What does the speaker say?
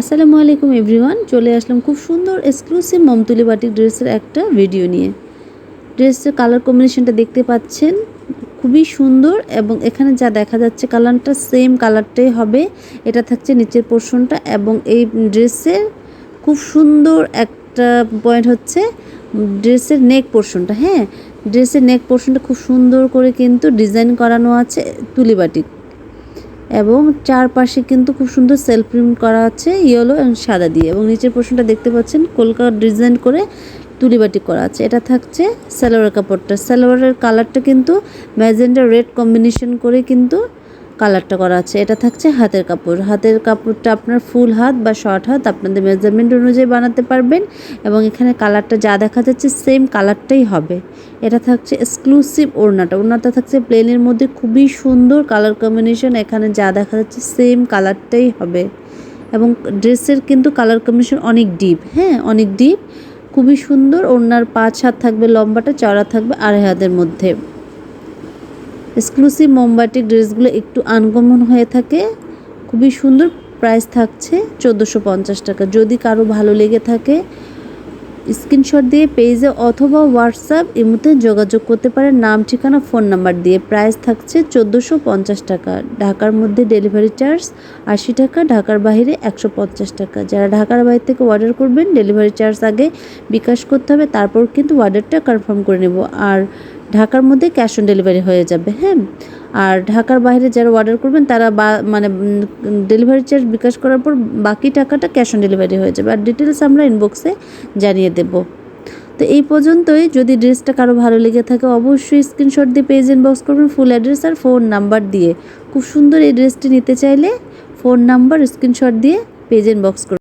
আসসালামু আলাইকুম এভরিওয়ান, চলে আসলাম খুব সুন্দর এক্সক্লুসিভ মমতুলি বাটিক ড্রেসের একটা ভিডিও নিয়ে। ড্রেসের কালার কম্বিনেশনটা দেখতে পাচ্ছেন, খুবই সুন্দর এবং এখানে যা দেখা যাচ্ছে কালারটা সেম কালারটাই হবে। এটা থাকছে নিচের পোর্শনটা এবং এই ড্রেসের খুব সুন্দর একটা পয়েন্ট হচ্ছে ড্রেসের নেক পোর্শনটা হ্যাঁ? ড্রেসের নেক পোর্শনটা খুব সুন্দর করে কিন্তু ডিজাইন করানো আছে তুলি বাটিক এবং চারপাশে কিন্তু খুব সুন্দর সেলফ প্রিন্ট করা আছে ইয়েলো এবং সাদা দিয়ে। এবং নিচের পোর্শনটা দেখতে পাচ্ছেন কলকাতা ডিজাইন করে তুলিবাটি করা আছে। এটা থাকছে সালোয়ার কাপড়টা। সালোয়ারের কালারটা কিন্তু ম্যাজেন্ডা রেড কম্বিনেশন করে কিন্তু কালারটা করা আছে। এটা থাকছে হাতের কাপড়। হাতের কাপড়টা আপনার ফুল হাত বা শর্ট হাত আপনাদের মেজারমেন্ট অনুযায়ী বানাতে পারবেন এবং এখানে কালারটা যা দেখা যাচ্ছে সেম কালারটাই হবে। এটা থাকছে এক্সক্লুসিভ ওড়নাটা। ওড়নাটা থাকছে প্লেনের মধ্যে খুবই সুন্দর কালার কম্বিনেশন এখানে যা দেখা যাচ্ছে সেম কালারটাই হবে। এবং ড্রেসের কিন্তু কালার কম্বিনেশন অনেক ডিপ হ্যাঁ অনেক ডিপ খুবই সুন্দর। ওড়নার পাঁচ হাত থাকবে, লম্বাটা চড়া থাকবে, আড়াই হাতের মধ্যে। এক্সক্লুসিভ মোমবাটিক ড্রেসগুলো একটু আনকমন হয়ে থাকে। খুবই সুন্দর প্রাইস থাকছে চোদ্দোশো পঞ্চাশ টাকা। যদি কারও ভালো লেগে থাকে, স্ক্রিনশট দিয়ে পেজে অথবা হোয়াটসঅ্যাপ এমতে যোগাযোগ করতে পারেন। নাম, ঠিকানা, ফোন নাম্বার দিয়ে প্রাইস থাকছে চোদ্দোশো পঞ্চাশ টাকা। ঢাকার মধ্যে ডেলিভারি চার্জ আশি টাকা, ঢাকার বাইরে একশো পঞ্চাশ টাকা। যারা ঢাকার বাইরে থেকে অর্ডার করবেন, ডেলিভারি চার্জ আগে বিকাশ করতে হবে, তারপর কিন্তু অর্ডারটা কনফার্ম করে নেব। আর ঢাকার মধ্যে ক্যাশ অন ডেলিভারি হয়ে যাবে হ্যাঁ? আর ঢাকার বাইরে যারা অর্ডার করবেন, তারা বা মানে ডেলিভারি চার্জ বিকাশ করার পর বাকি টাকাটা ক্যাশ অন ডেলিভারি হয়ে যাবে। আর ডিটেলস আমরা ইনবক্সে জানিয়ে দেব। তো এই পর্যন্তই, যদি ড্রেসটা কারও ভালো লেগে থাকে, অবশ্যই স্ক্রিনশট দিয়ে পেজ ইনবক্স করবেন ফুল অ্যাড্রেস আর ফোন নাম্বার দিয়ে। খুব সুন্দর এই ড্রেসটি নিতে চাইলে ফোন নাম্বার স্ক্রিনশট দিয়ে পেজ ইনবক্স করবেন।